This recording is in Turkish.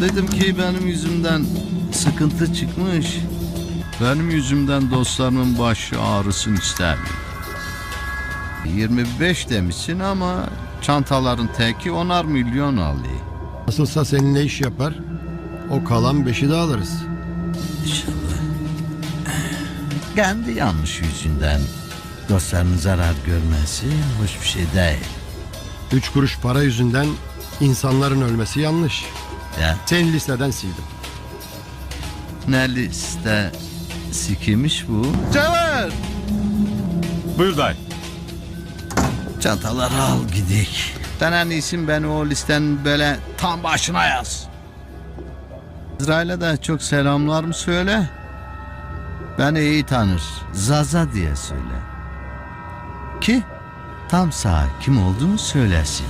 Dedim ki benim yüzümden sıkıntı çıkmış. Benim yüzümden dostlarımın başı ağrısın ister mi? 25 demişsin ama çantaların teki onar milyon alıyor. Nasılsa seninle iş yapar. O kalan beşi de alırız. İnşallah. Kendi yanlış yüzünden dostlarının zarar görmesi hoş bir şey değil. Üç kuruş para yüzünden insanların ölmesi yanlış. Ya Seni listeden sildim. ne liste sikimiş bu? Cevher! Buyur dayı. Çantaları al gidik. Sen en iyisi beni o listenin böyle tam başına yaz. İsrail'e de çok selamlarımı söyle. Beni iyi tanır. Zaza diye söyle. Ki tam sağ kim olduğunu söylesin.